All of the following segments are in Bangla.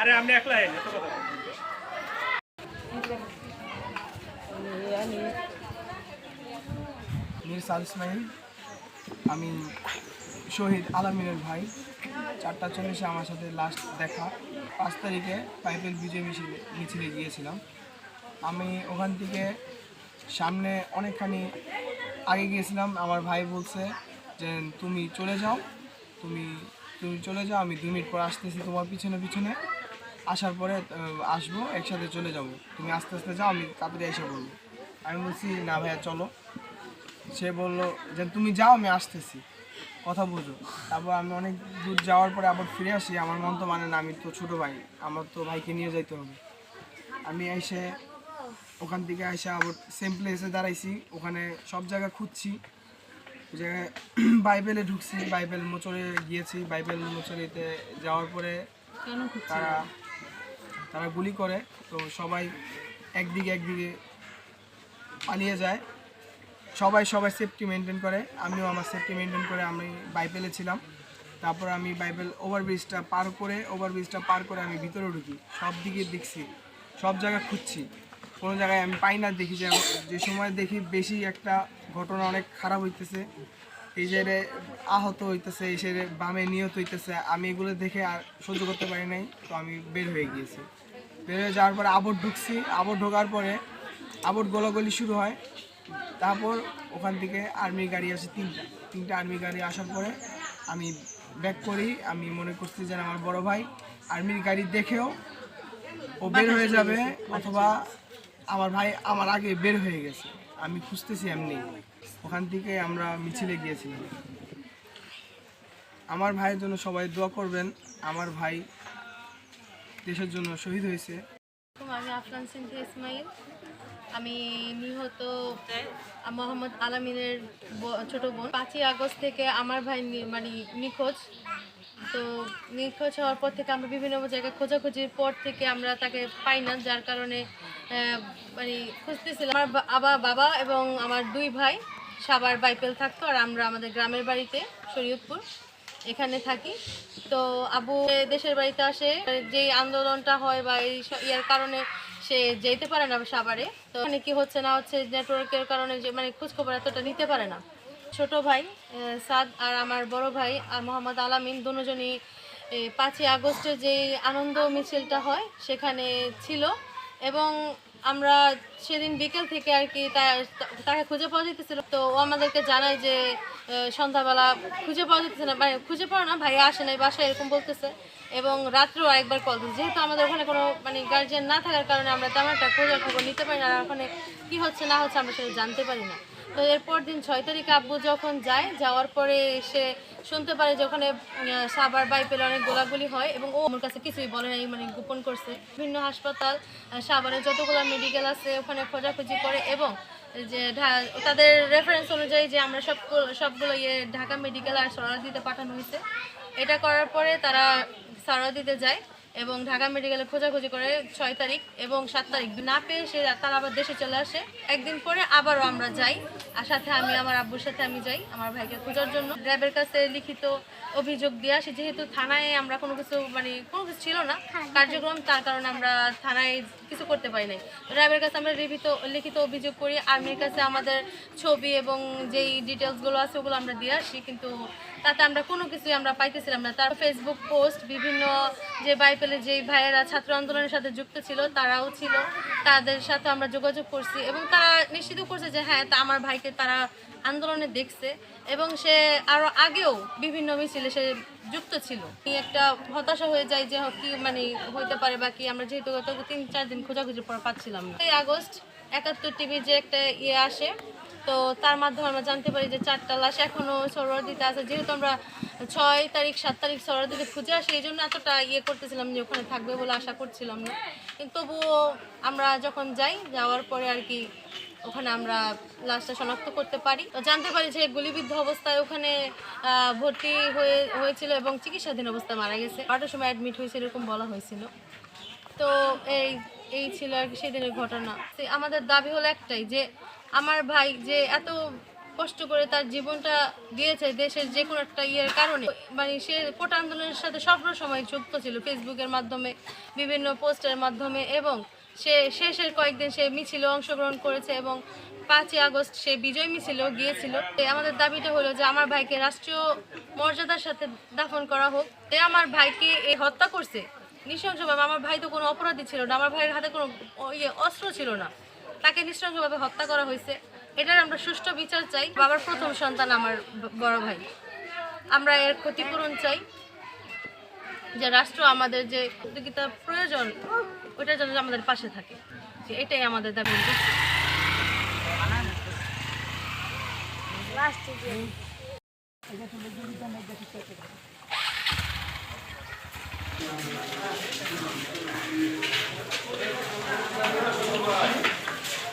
আরে আপনি একলা এত কথা বলেন। মির সাদ ইসমাইল আমি শহীদ আলামিনের ভাই। চারটা চল্লিশে আমার সাথে লাস্ট দেখা। পাঁচ তারিখে পাইপেল বিজয় মিছিলে মিছিলে গিয়েছিলাম। আমি ওখান থেকে সামনে অনেকখানি আগে গিয়েছিলাম। আমার ভাই বলছে যে, তুমি চলে যাও। তুমি তুমি চলে যাও। আমি দু মিনিট পর আসতেছি তোমার পিছনে পিছনে। আসার পরে আসব, একসাথে চলে যাব। তুমি আস্তে আস্তে যাও, আমি তাড়াতাড়ি এসে বলব। আমি বলছি, না ভাইয়া, চলো। সে বলল যে তুমি যাও আমি আসতেছি। কথা বুঝো। তারপর আমি অনেক দূর যাওয়ার পরে আবার ফিরে আসি। আমার মন তো মানে না আমি তো ছোটো ভাই আমার তো ভাইকে নিয়ে যাইতে হবে। আমি এসে ওখান থেকে এসে আবার সেম প্লেসে দাঁড়াইছি। ওখানে সব জায়গা খুঁজছি। ওই জায়গায় বাইবেলে ঢুকছি। বাইবেল মোচরে গিয়েছি। বাইবেল মোচরেতে যাওয়ার পরে তারা তারা গুলি করে। তো সবাই একদিকে একদিকে পালিয়ে যায়। সবাই সবাই সেফটি মেনটেন করে। আমিও আমার সেফটি মেনটেন করে আমি বাইবেলে ছিলাম। তারপর আমি বাইবেল ওভারব্রিজটা পার করে ওভারব্রিজটা পার করে আমি ভিতরে ঢুকি। সব দিকে দেখছি, সব জায়গা খুঁজছি। কোনো জায়গায় আমি পাই না, দেখি যে যে সময় দেখি বেশি একটা ঘটনা অনেক খারাপ হইতেছে। এই রে আহত হইতেছে, এই রে বামে নিহত হইতেছে, আমি এগুলো দেখে আর সহ্য করতে পারি নাই, তো আমি বের হয়ে গিয়েছি। বের হয়ে যাওয়ার পরে আবর ঢুকছি। আবর ঢোকার পরে আবর গোলাগুলি শুরু হয়। তারপর ওখান থেকে আর্মি গাড়ি আসে তিনটা। তিনটা আর্মি গাড়ি আসার পরে আমি ব্যাক করি। আমি মনে করছি যে আমার বড় ভাই আর্মির গাড়ি দেখেও ও বের হয়ে যাবে অথবা আমার ভাই আমার আগে বের হয়ে গেছে। আমি খুঁজতেছি এমনি। ওখান থেকে আমরা মিছিলে গিয়েছিলাম। আমার ভাইয়ের জন্য সবাই দোয়া করবেন। আমার ভাই দেশের জন্য শহীদ হয়েছে। আমি আফরান সিনথি ইসমাইল। আমি নিহত মোহাম্মদ আলামিনের ছোট বোন। পাঁচই আগস্ট থেকে আমার ভাই মানে নিখোঁজ। তো নিখোঁজ হওয়ার পর থেকে আমরা বিভিন্ন জায়গায় খোঁজাখুঁজির পর থেকে আমরা তাকে পাই না, যার কারণে মানে খুঁজতেছিলাম। আমার আবার বাবা এবং আমার দুই ভাই সাবার বাইপেল থাকতো আর আমরা আমাদের গ্রামের বাড়িতে, শরীয়তপুর, এখানে থাকি। তো আবু দেশের বাড়িতে আসে। যে আন্দোলনটা হয় বা এই ইয়ার কারণে সে যেতে পারে না সাবারে তো মানে কি হচ্ছে না হচ্ছে নেটওয়ার্কের কারণে যে মানে খোঁজখবর এতটা নিতে পারে না। ছোট ভাই সাদ আর আমার বড় ভাই আর মোহাম্মদ আলামিন দুজনই পাঁচই আগস্টে যে আনন্দ মিছিলটা হয় সেখানে ছিল। এবং আমরা সেদিন বিকেল থেকে আর কি তাকে খুঁজে পাওয়া যেতেছিল। তো ও আমাদেরকে জানায় যে সন্ধ্যাবেলা খুঁজে পাওয়া যেতেছে না। মানে খুঁজে পাওয়া না ভাইয়া আসে নাই বাসায় এরকম বলতেছে। এবং রাত্রেও একবার কল দিচ্ছে যেহেতু আমাদের ওখানে কোনো মানে গার্জিয়ান না থাকার কারণে আমরা তেমন একটা খোঁজার খবর নিতে পারি না। আর ওখানে কী হচ্ছে না হচ্ছে আমরা সেটা জানতে পারি না। তো এরপর দিন ছয় তারিখ আব্বু যখন যায়, যাওয়ার পরে সে শুনতে পারে যে ওখানে সাবার বাইপেল অনেক গোলাগুলি হয় এবং ও আমার কাছে কিছুই বলে নাই মানে গোপন করছে। বিভিন্ন হাসপাতাল সাভারের যতগুলো মেডিকেল আছে, ওখানে খোঁজাখুঁজি করে এবং যে তাদের রেফারেন্স অনুযায়ী যে আমরা সব সবগুলো ইয়ে ঢাকা মেডিকেল আর সরাদিতে পাঠানো হয়েছে। এটা করার পরে তারা সরাদিতে যায়। এবং ঢাকা মেডিকেলে খোঁজাখুঁজি করে ছয় তারিখ এবং সাত তারিখ না পেয়ে সে তারা আবার দেশে চলে আসে। একদিন পরে আবারও আমরা যাই আর সাথে আমি, আমার আব্বুর সাথে আমি যাই আমার ভাইকে খোঁজার জন্য। র্যাবের কাছে লিখিত অভিযোগ দিয়ে আসি যেহেতু থানায় আমরা কোনো কিছু মানে কোনো কিছু ছিল না, কার্যক্রম, তার কারণে আমরা থানায় কিছু করতে পারি নাই। র্যাবের কাছে আমরা লিখিত লিখিত অভিযোগ করি, আর্মির কাছে আমাদের ছবি এবং যেই ডিটেলসগুলো আছে ওগুলো আমরা দিয়ে আসি, কিন্তু তাতে আমরা কোনো কিছুই আমরা পাইতেছিলাম না। তার ফেসবুক পোস্ট বিভিন্ন যে বাইপেলে যেই ভাইয়েরা ছাত্র আন্দোলনের সাথে যুক্ত ছিল, তারাও ছিল। তাদের সাথে আমরা যোগাযোগ করছি এবং তারা নিশ্চিত করছে যে হ্যাঁ তা আমার ভাইকে তারা আন্দোলনে দেখছে এবং সে আরও আগেও বিভিন্ন মিছিলে সে যুক্ত ছিল। একটা হতাশা হয়ে যায় যে, কি মানে হইতে পারে বা কি, আমরা যেহেতু গত তিন, চার দিন খোঁজাখুঁজির পর পাচ্ছিলাম না। এই আগস্ট একাত্তর টিভি যে একটা ইয়ে আসে তো তার মাধ্যমে আমরা জানতে পারি যে চারটা লাশ এখনও সরোয়ারদিতে আছে। যেহেতু আমরা ছয় তারিখ, সাত তারিখ সরোয়ারদিতে খুঁজে আসি, এই জন্য এতটা ইয়ে করতেছিলাম যে ওখানে থাকবে বলে আশা করছিলাম না। কিন্তু তবুও আমরা যখন যাই, যাওয়ার পরে আর কি ওখানে আমরা লাশটা শনাক্ত করতে পারি। তো জানতে পারি যে গুলিবিদ্ধ অবস্থায় ওখানে ভর্তি হয়ে, হয়েছিল এবং চিকিৎসাধীন অবস্থায় মারা গেছে। বারোটার সময় অ্যাডমিট হয়েছে এরকম বলা হয়েছিল। তো এই এই ছিল আর কি সেদিনের ঘটনা। আমাদের দাবি হলো একটাই যে আমার ভাই যে এত কষ্ট করে তার জীবনটা দিয়েছে দেশের যে কোনো একটা ইয়ের কারণে। মানে সে কোটা আন্দোলনের সাথে সব সময় যুক্ত ছিল ফেসবুকের মাধ্যমে, বিভিন্ন পোস্টের মাধ্যমে এবং সে শেষের কয়েকদিন সে মিছিলে অংশগ্রহণ করেছে এবং পাঁচই আগস্ট সে বিজয় মিছিলেও গিয়েছিল। আমাদের দাবিটা হলো যে আমার ভাইকে রাষ্ট্রীয় মর্যাদার সাথে দাফন করা হোক। যে আমার ভাইকে এই হত্যা করছে। নৃশংসভাবে আমার ভাই তো কোনো অপরাধী ছিল না, আমার ভাইয়ের হাতে কোনো ইয়ে অস্ত্র ছিল না। তাকে নৃশংসভাবে হত্যা করা হয়েছে। এটার আমরা সুষ্ঠু বিচার চাই। বাবার প্রথম সন্তান আমার বড় ভাই। আমরা এর ক্ষতিপূরণ চাই। যে রাষ্ট্র আমাদের যে প্রতিযোগিতা প্রয়োজন ওইটার জন্য আমাদের পাশে থাকে। এটাই আমাদের দাবি।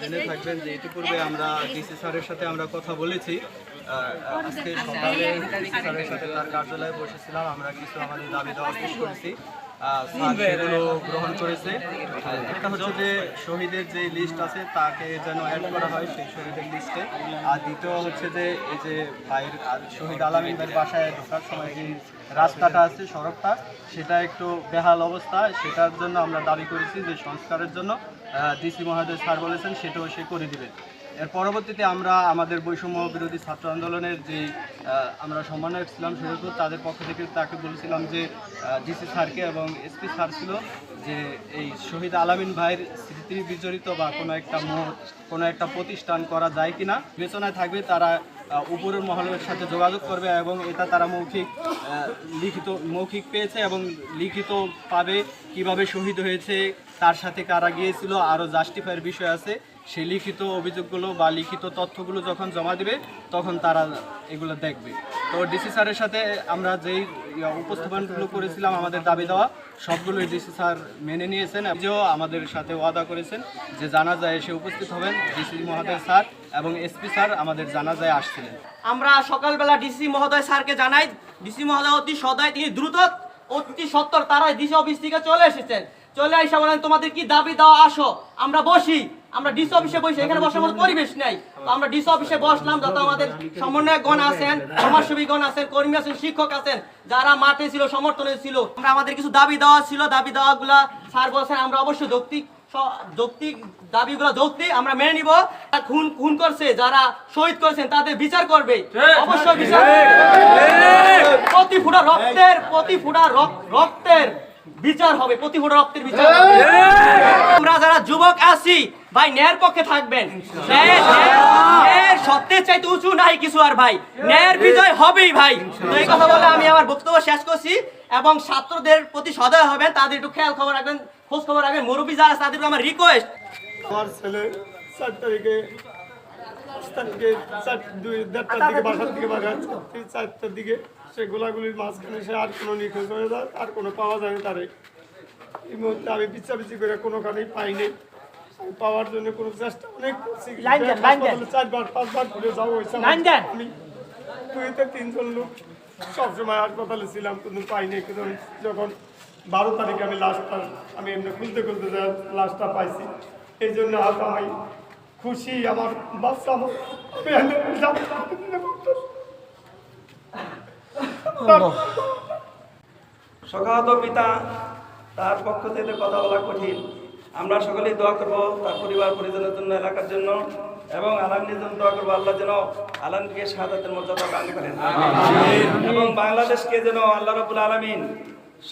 জেনে থাকবেন যে ইতিপূর্বে আমরা ডিসি স্যারের সাথে আমরা কথা বলেছি। আজকে সকালে ডিসি স্যারের সাথে তার কার্যালয়ে বসেছিলাম, আমরা কিছু আমাদের দাবি দেওয়া পেশ করেছি। সেগুলো গ্রহণ করেছে। একটা হচ্ছে যে শহীদের যে লিস্ট আছে তাকে যেন অ্যাড করা হয় সেই শহীদের লিস্টে আর দ্বিতীয় হচ্ছে যে এই যে ভাইয়ের শহীদ আলামিন বাসায় ঢোকার সময় যে রাস্তাটা আছে সড়কটা সেটা একটু বেহাল অবস্থা। সেটার জন্য আমরা দাবি করেছি যে সংস্কারের জন্য ডিসি মহোদয় স্যার বলেছেন সেটাও সে করে দিবেন এর পরবর্তীতে আমরা আমাদের বৈষম্য বিরোধী ছাত্র আন্দোলনের যে আমরা সমন্বয়ক ছিলাম সেহেতু তাদের পক্ষ থেকে তাকে বলেছিলাম যে ডিসি স্যারকে এবং এসপি স্যার ছিল যে, এই শহীদ আলামিন ভাইয়ের স্মৃতি বিজড়িত বা কোনো একটা মহৎ কোনো একটা প্রতিষ্ঠান করা যায় কিনা, বিবেচনায় থাকবে তারা উপরের মহলের সাথে যোগাযোগ করবে এবং এটা তারা মৌখিক লিখিত, মৌখিক পেয়েছে এবং লিখিত পাবে কীভাবে শহীদ হয়েছে, তার সাথে কারা গিয়েছিল, আরও জাস্টিফাইয়ের বিষয় আছে। সেই লিখিত অভিযোগগুলো বা লিখিত তথ্যগুলো যখন জমা দিবে, তখন তারা এগুলো দেখবে। তো ডিসি স্যারের সাথে আমরা যেই উপস্থাপনগুলো করেছিলাম, আমাদের দাবি দেওয়া, সবগুলোই ডিসি স্যার মেনে নিয়েছেন নিজেও আমাদের সাথে ওয়াদা করেছেন যে জানাজায় এসে উপস্থিত হবেন ডিসি মহোদয় স্যার এবং এসপি স্যার আমাদের জানাজায় আসছিলেন। আমরা সকালবেলা ডিসি মহোদয় স্যারকে জানাই, ডিসি মহোদয় অতি সদয়, তিনি দ্রুত, অতি সত্তর তারা ডিসি অফিস থেকে চলে এসেছেন। চলে এসে বলেন, তোমাদের কি দাবি দাও আসো, আমরা বসি। আমরা ডিসি অফিসে বসে এখানে বসার মতো পরিবেশ নেই। আমরা ডিসি অফিসে বসলাম যত আমাদের সমন্বয়কগণ আছেন সমাজসেবীগণ আছেন কর্মী আছেন শিক্ষক আছেন যারা মাঠে ছিল সমর্থনে ছিল আমরা আমাদের কিছু দাবি দেওয়া ছিল দাবি দেওয়াগুলা স্যার বলছেন আমরা অবশ্যই যৌক্তিক যৌক্তিক দাবিগুলো যৌক্তিক আমরা মেনে নিব। খুন খুন করছে যারা শহীদ করেছেন তাদের বিচার করবে। অবশ্যই বিচার প্রতি ফুটা রক্তের প্রতি ফুটা রক- রক্তের বিচার হবে প্রতি ফুটা রক্তের বিচার। আমরা যারা যুবক আছি ভাই ন্যায়ের পক্ষে থাকবেন। ন্যায়ের সত্যের চাইতে উঁচু নাই কিছু আর ভাই। ন্যায়ের বিজয় হবেই ভাই। তো এই কথা বলে আমি আমার বক্তব্য শেষ করছি এবং ছাত্রদের প্রতি সদয় হবেন। তাদের একটু খেয়াল খবর রাখবেন খোঁজ খবর রাখবেন। মুরব্বী যারা আছে তাদের আমার রিকোয়েস্ট আমার ছেলে চার তারিখে চার দুই দেড়টার দিকে বাসার দিকে বাগান চারটার দিকে সে গোলাগুলির মাঝখানে সে আর কোনো নিখোঁজ হয়ে যায় আর কোনো পাওয়া যায়নি তারে। এই মুহূর্তে আমি পিছাপিছি করে কোনোখানেই পাইনি। আমি পাওয়ার জন্য কোনো চেষ্টা অনেক করছি। হাসপাতালে চারবার পাঁচবার ঘুরে যাওয়া হয়েছে আমার। আমি দুইতে তিনজন লোক সবসময় হাসপাতালে ছিলাম কিন্তু পাইনি কিন্তু যখন বারো তারিখে আমি লাস্টটা আমি এমনি খুলতে খুলতে যা লাস্টটা পাইছি। এই জন্য হয়তো আমি খুশি আমার বাচ্চা সখাহত পিতা তার পক্ষ থেকে কথা বলা কঠিন। আমরা সকলেই দোয়া করব তার পরিবার পরিজনের জন্য এলাকার জন্য এবং আলামীর জন্য দোয়া করব। আল্লাহ যেন আলামকে শাহাদাতের মর্যাদা দান করেন। এবং বাংলাদেশকে যেন আল্লাহ রবুল আলমিন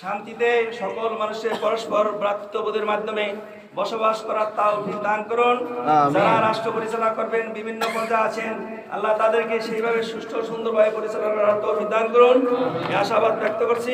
শান্তিতে সকল মানুষের পরস্পর ভ্রাতৃত্ববোধের মাধ্যমে বসবাস করার তাও দান করুন। যারা রাষ্ট্র পরিচালনা করবেন বিভিন্ন পর্যায়ে আছেন আল্লাহ তাদেরকে সেইভাবে সুষ্ঠু সুন্দরভাবে পরিচালনা করার তৌফিক দান করুন। আশাবাদ ব্যক্ত করছি।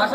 আহ